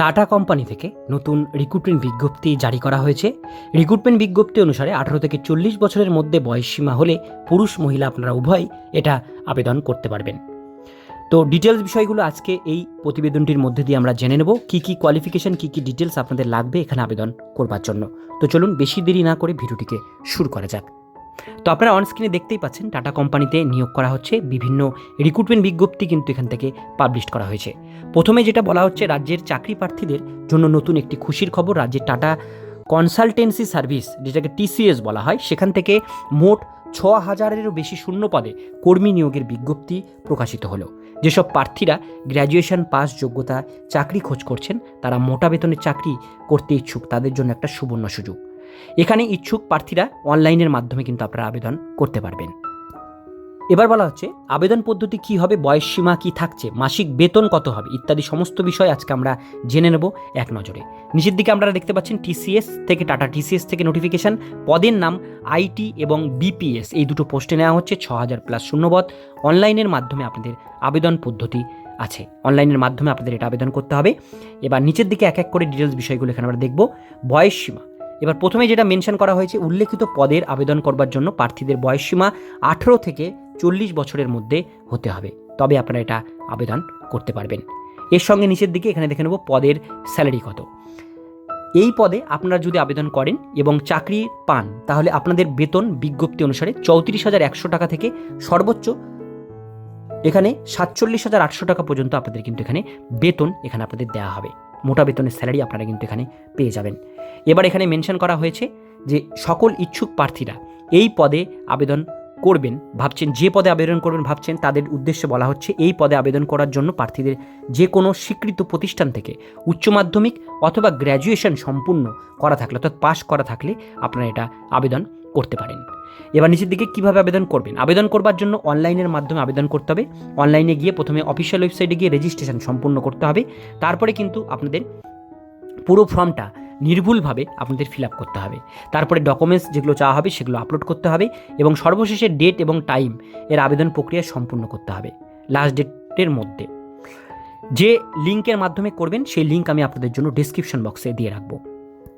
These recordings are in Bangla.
টাটা কোম্পানি থেকে নতুন রিক্রুটমেন্ট বিজ্ঞপ্তি জারি করা হয়েছে। রিক্রুটমেন্ট বিজ্ঞপ্তি অনুসারে আঠারো থেকে চল্লিশ বছরের মধ্যে বয়সসীমা হলে পুরুষ মহিলা আপনারা উভয় এটা আবেদন করতে পারবেন। তো ডিটেলস বিষয়গুলো আজকে এই প্রতিবেদনটির মধ্যে দিয়ে আমরা জেনে নেব। কী কী কোয়ালিফিকেশন কী কী ডিটেলস আপনাদের লাগবে এখানে আবেদন করবার জন্য। তো চলুন বেশি দেরি না করে ভিডিওটিকে শুরু করা যাক। তো আপনারা অনস্ক্রিনে দেখতেই পাচ্ছেন টাটা কোম্পানিতে নিয়োগ করা হচ্ছে, বিভিন্ন রিক্রুটমেন্ট বিজ্ঞপ্তি কিন্তু এখান থেকে পাবলিশ করা হয়েছে। প্রথমে যেটা বলা হচ্ছে, রাজ্যের চাকরি প্রার্থীদের জন্য নতুন একটি খুশির খবর, রাজ্যের টাটা কনসালটেন্সি সার্ভিস যেটাকে টিসিএস বলা হয়, সেখান থেকে মোট ছ হাজারেরও বেশি শূন্য পদে কর্মী নিয়োগের বিজ্ঞপ্তি প্রকাশিত হলো। যেসব প্রার্থীরা গ্র্যাজুয়েশন পাস যোগ্যতা, চাকরি খোঁজ করছেন, তারা মোটা বেতনের চাকরি করতে ইচ্ছুক, তাদের জন্য একটা সুবর্ণ সুযোগ। এখানে ইচ্ছুক প্রার্থীরা অনলাইনের মাধ্যমে কিন্তু আপনারা আবেদন করতে পারবেন। এবার বলা হচ্ছে, আবেদন পদ্ধতি কি হবে, বয়স সীমা কি থাকছে, মাসিক বেতন কত হবে, ইত্যাদি সমস্ত বিষয় আজকে আমরা জেনে নেব এক নজরে। নিচের দিকে আপনারা দেখতে পাচ্ছেন, টিসিএস থেকে টাটা টিসিএস থেকে নোটিফিকেশন, পদের নাম আইটি এবং বিপিএস, এই দুটো পোস্টে নেওয়া হচ্ছে ছ হাজার প্লাস শূন্যবদ অনলাইনের মাধ্যমে আপনাদের আবেদন পদ্ধতি আছে, অনলাইনের মাধ্যমে আপনাদের এটা আবেদন করতে হবে। এবার নিচের দিকে এক এক করে ডিটেলস বিষয়গুলো এখানে আমরা দেখব। বয়স সীমা এবার প্রথমে যেটা মেনশন করা হয়েছে, উল্লেখিত পদের আবেদন করবার জন্য প্রার্থীদের বয়সসীমা আঠেরো থেকে চল্লিশ বছরের মধ্যে হতে হবে। তবে আপনারা এটা আবেদন করতে পারবেন। এর সঙ্গে নিচের দিকে এখানে দেখে নেব পদের স্যালারি কত। এই পদে আপনারা যদি আবেদন করেন এবং চাকরি পান, তাহলে আপনাদের বেতন বিজ্ঞপ্তি অনুসারে চৌত্রিশ হাজার একশো টাকা থেকে সর্বোচ্চ এখানে সাতচল্লিশ হাজার আটশো টাকা পর্যন্ত আপনাদের কিন্তু এখানে বেতন এখানে আপনাদের দেওয়া হবে। মোটা বেতনের স্যালারি আপনারা কিন্তু এখানে পেয়ে যাবেন। এবার এখানে মেনশন করা হয়েছে যে সকল ইচ্ছুক প্রার্থীরা এই পদে আবেদন করবেন, ভাবছেন, যে পদে আবেদন করবেন, ভাবছেন, তাদের উদ্দেশ্যে বলা হচ্ছে এই পদে আবেদন করার জন্য প্রার্থীদের যে কোনো স্বীকৃত প্রতিষ্ঠান থেকে উচ্চ মাধ্যমিক অথবা গ্র্যাজুয়েশন সম্পূর্ণ করা থাকলে, অর্থাৎ পাশ করা থাকলে আপনারা এটা আবেদন করতে পারেন। এবার নিচের দিকে কীভাবে আবেদন করবেন? আবেদন করবার জন্য অনলাইনের মাধ্যমে আবেদন করতে হবে। অনলাইনে গিয়ে প্রথমে অফিসিয়াল ওয়েবসাইটে গিয়ে রেজিস্ট্রেশন সম্পূর্ণ করতে হবে। তারপরে কিন্তু আপনাদের পুরো ফর্মটা নির্ভুলভাবে আপনাদের ফিল আপ করতে হবে। তারপরে ডকুমেন্টস যেগুলো চাওয়া হবে সেগুলো আপলোড করতে হবে এবং সর্বশেষে ডেট এবং টাইম এর আবেদন প্রক্রিয়া সম্পূর্ণ করতে হবে লাস্ট ডেটের মধ্যে। যে লিঙ্কের মাধ্যমে করবেন, সেই লিঙ্ক আমি আপনাদের জন্য ডিসক্রিপশন বক্সে দিয়ে রাখব।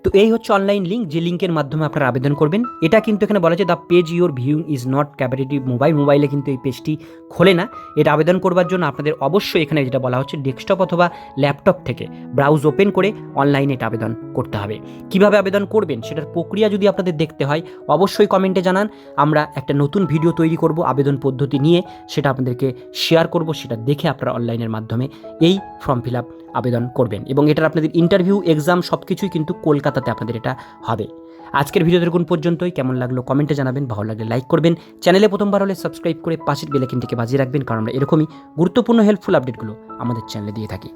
তো এই হচ্ছে অনলাইন লিঙ্ক যে লিঙ্কের মাধ্যমে আপনারা আবেদন করবেন। এটা কিন্তু এখানে বলা আছে the page you're viewing is not comparative mobile, মোবাইলে কিন্তু এই পেজটি খোলে না। এটা আবেদন করবার জন্য আপনাদের অবশ্যই এখানে যেটা বলা হচ্ছে ডেস্কটপ অথবা ল্যাপটপ থেকে। ব্রাউজ ওপেন করে অনলাইনে এটা আবেদন করতে হবে। কীভাবে আবেদন করবেন সেটার প্রক্রিয়া যদি আপনাদের দেখতে হয়, অবশ্যই কমেন্টে জানান। আমরা একটা নতুন ভিডিও তৈরি করব আবেদন পদ্ধতি নিয়ে, সেটা আপনাদেরকে শেয়ার করব, সেটা দেখে আপনারা অনলাইনের মাধ্যমে এই ফর্ম ফিল আপ আবেদন করবেন। এবং এটার আপনাদের ইন্টারভিউ এক্সাম সব কিছুই কিন্তু কলকাতাতে আপনাদের এটা হবে। আজকের ভিডিও দেখুন পর্যন্তই। কেমন লাগল কমেন্টে জানাবেন, ভালো লাগলে লাইক করবেন। চ্যানেলে প্রথমবার হলে সাবস্ক্রাইব করে পাশের বেলাইকিনটিকে বাজিয়ে রাখবেন, কারণ আমরা এরকমই গুরুত্বপূর্ণ হেল্পফুল আপডেটগুলো আমাদের চ্যানেলে দিয়ে থাকি।